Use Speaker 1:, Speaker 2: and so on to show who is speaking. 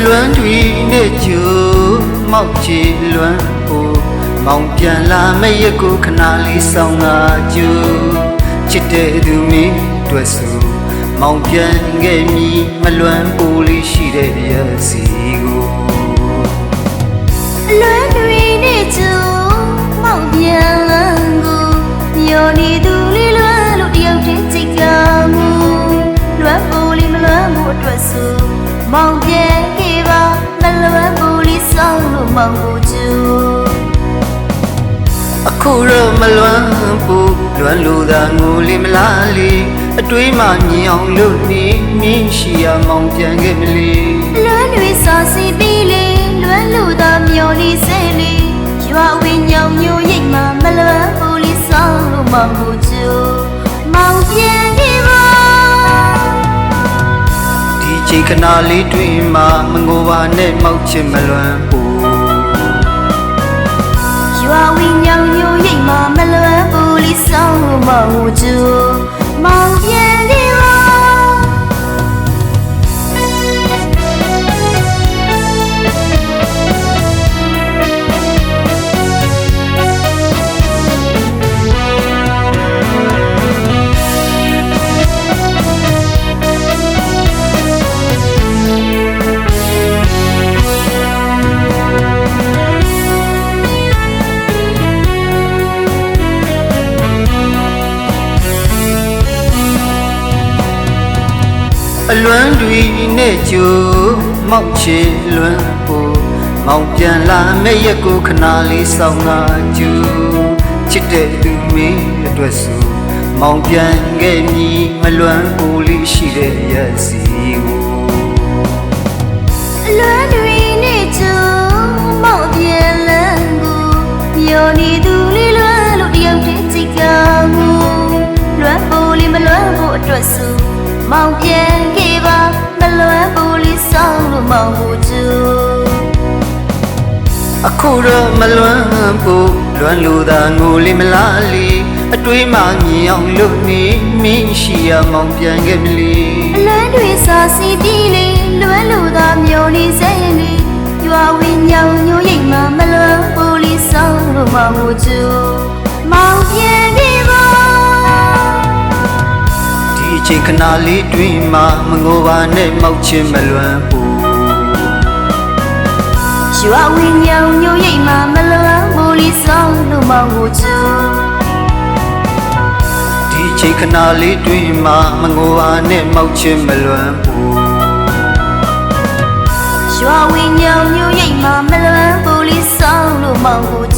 Speaker 1: အလွမ်းတွေနဲ့ကြိုမောက်ချီလွမ်းဖို့မောင်ပြန်လာမဲ့ရကိုခဏလေးဆောင်ငါကြိုချစ်တဲ့သူမင်းတွေ့ဆိုမောင်ပြန်ခဲ့မည်မလွမ်းပူလေးရှိတဲ့ရစီကို
Speaker 2: အလွမ်း မောင်ကိုကျူ
Speaker 1: အခုတော့မလွမ်းဘူးလွမ်းလို့သာငိုလေးမလားလီအတွေးမှမြင်အောင်လုပ်နေမင်းရှိရမောင်ပြန်ခဲ့မလီ
Speaker 2: လွမ်းတွေစာစီပြီးလေလွမ်းလို့သာမျောနေစေလေရွာဝင်းညောင်ညိုရိတ်မှာမလွမ်းပူလေးဆောင်လို့မောင်ကိုကျူမောင်ပြန်ခဲ့ပါ
Speaker 1: ဒီချိန်ခဏလေးတွင်မှမငိုပါနဲ့မောက်ချင်မလွမ်းဘူး
Speaker 2: မှာမလွမ်းဘူးလီဆောင်လို့မောင်ကျူမော
Speaker 1: အလွမ်းတွေနဲ့ကြိုမောက်ချေလွမ်းဖို့မောင်ပြန်လာမဲ့ရက်ကိုခဏလေးဆောင်ငါကြူချစ်တဲ့သူမင်းအတွက်ဆိုမောင်ပြန်ခဲ့မည်မလွမ်းဘူးလေးရှိတဲ့ရက်စီကို
Speaker 2: အလွမ်းတွေနဲ့ကျူမောင်ပြန်လန်းကိုမျောနေသူလေးလွမ်းလို့တယောက်တည်းကြိတ်ကမှုလွမ်းဘူးလီမလွမ်းဘူးအတွက်ဆိုမောင် ဆောင်လို့မောင်ကိုကျူ
Speaker 1: အခုတော့မလွမ်းဘူးလွမ်းလို့သာငိုလေးမလားလီအတွေးမှမြင်အောင်လုပ်နေမင်းရှိရမောင်ပြန်ခဲ့မလီ
Speaker 2: အလန်းတွေစာစီပြီးလေလွမ်းလို့သာမျောနေစေလေရွာဝင်းညောင်ညိုရိတ်မှာမလွမ်းဘူးလီဆောင်လို့မောင်ကိုကျူမောင်ပြန်ဒီပါ
Speaker 1: ဒီအချိန်ခဏလေးတွင်မှမငိုပါနဲ့မောက်ချင်မလွမ်းဘူး
Speaker 2: ရွာဝင်းညောင်ညိုရိတ်မှာမလွမ်းဘူးလီဆောင်လို့မောင်ကိုကျူ
Speaker 1: ဒီအချိန်ခဏလေးတွင်မှမငိုပါနဲ့မောက်ချင်မလွမ်းဘူး
Speaker 2: ရွာဝင်းညောင်ညိုရိတ်မှာမလွမ်းဘူးလီဆောင်လို့မောင်ကိုကျူမောင်ပြ